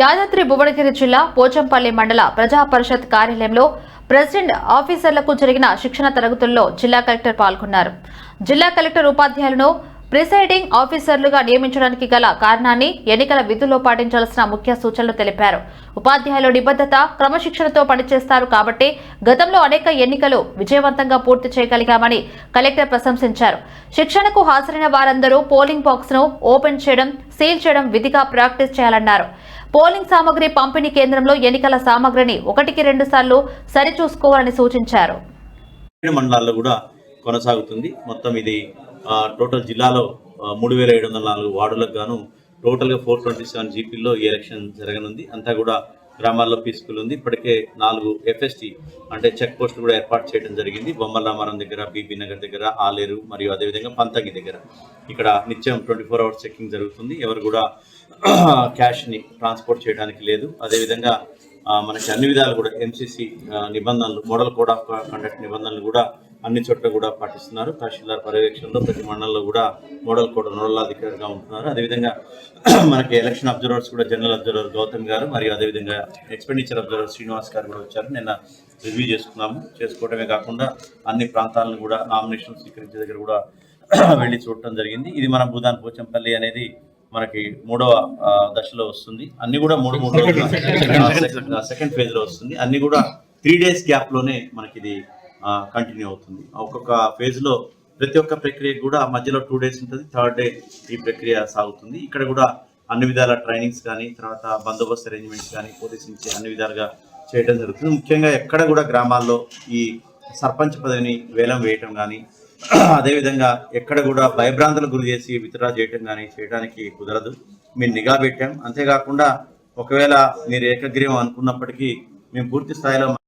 యాదాద్రి భువనగిరి జిల్లా పోచంపల్లి మండల ప్రజా పరిషత్ కార్యాలయంలో ప్రెసిడెంట్ ఆఫీసర్లకు జరిగిన శిక్షణ తరగతుల్లో జిల్లా కలెక్టర్ పాల్గొన్నారు. జిల్లా కలెక్టర్ ఉపాధ్యాయులను ప్రిసైడింగ్ ఆఫీసర్లుగా నియమించడానికి గల కారణాన్ని ఎన్నికల విధుల్లో పాటించాల్సిన ముఖ్య సూచనలు తెలిపారు. ఉపాధ్యాయులు నిబద్ధత క్రమశిక్షణతో పనిచేస్తారు కాబట్టి గతంలో అనేక ఎన్నికలు విజయవంతంగా పూర్తి చేయగలిగామని కలెక్టర్ ప్రశంసించారు. శిక్షణకు హాజరైన వారందరూ పోలింగ్ బాక్స్ను ఓపెన్ చేయడం సీల్ చేయడం విధిగా ప్రాక్టీస్ చేయాలన్నారు. పోలింగ్ సామగ్రి పంపిణీ కేంద్రంలో ఎన్నికల సామగ్రిని ఒకటికి రెండు సార్లు సరిచూసుకోవాలని సూచించారు. మండలాల్లో కూడా కొనసాగుతుంది. మొత్తం ఇది టోటల్ జిల్లాలో మూడు వేల ఏడు వందల నాలుగు వార్డులకు గాను టోటల్గా ఫోర్ ట్వంటీ సెవెన్ జీపీల్లో ఈ ఎలక్షన్ జరగనుంది. అంతా కూడా గ్రామాల్లో పీస్ఫుల్ ఉంది. ఇప్పటికే నాలుగు ఎఫ్ఎస్టీ అంటే చెక్ పోస్ట్ కూడా ఏర్పాటు చేయడం జరిగింది. బొమ్మల రామారం దగ్గర బీబీ నగర్ దగ్గర ఆలేరు మరియు అదేవిధంగా పంతగి దగ్గర. ఇక్కడ నిత్యం ట్వంటీ ఫోర్ అవర్స్ చెక్కింగ్ జరుగుతుంది. ఎవరు కూడా క్యాష్ని ట్రాన్స్పోర్ట్ చేయడానికి లేదు. అదేవిధంగా మనకి అన్ని విధాలు కూడా ఎంసీసీ నిబంధనలు మోడల్ కోడ్ ఆఫ్ కండక్ట్ నిబంధనలు కూడా అన్ని చోట్ల కూడా పాటిస్తున్నారు. తహసీల్దార్ పర్యవేక్షణలో ప్రతి మండలంలో కూడా మోడల్ కోడ్ నోడల్ అధికారిగా ఉంటున్నారు. అదేవిధంగా మనకి ఎలక్షన్ అబ్జర్వర్స్ కూడా జనరల్ అబ్జర్వర్ గౌతమ్ గారు మరియు అదేవిధంగా ఎక్స్పెండిచర్ అబ్జర్వర్ శ్రీనివాస్ గారు కూడా వచ్చారు. నిన్న రివ్యూ చేసుకున్నాము. చేసుకోవడమే కాకుండా అన్ని ప్రాంతాలను కూడా నామినేషన్ స్వీకరించే దగ్గర కూడా వెళ్ళి చూడటం జరిగింది. ఇది మన భూదాన్ పోచంపల్లి అనేది మనకి మూడవ దశలో వస్తుంది. అన్ని కూడా మూడు మూడు సెకండ్ ఫేజ్లో వస్తుంది. అన్ని కూడా త్రీ డేస్ గ్యాప్లోనే మనకి ఇది కంటిన్యూ అవుతుంది. ఒక్కొక్క ఫేజ్లో ప్రతి ఒక్క ప్రక్రియ కూడా మధ్యలో టూ డేస్ ఉంటుంది. థర్డ్ డే ఈ ప్రక్రియ సాగుతుంది. ఇక్కడ కూడా అన్ని విధాల ట్రైనింగ్స్ కానీ తర్వాత బందోబస్తు అరేంజ్మెంట్స్ కానీ పోలీస్ నుంచి అన్ని విధాలుగా చేయడం జరుగుతుంది. ముఖ్యంగా ఎక్కడ కూడా గ్రామాల్లో ఈ సర్పంచ్ పదవిని వేలం వేయటం కానీ అదేవిధంగా ఎక్కడ కూడా భయభ్రాంతులకు గురి చేసి విత్డ్రా చేయటం కానీ చేయడానికి కుదరదు. మేము నిఘా పెట్టాం. అంతేకాకుండా ఒకవేళ మీరు ఏకగ్రీవం అనుకున్నప్పటికీ మేము పూర్తి స్థాయిలో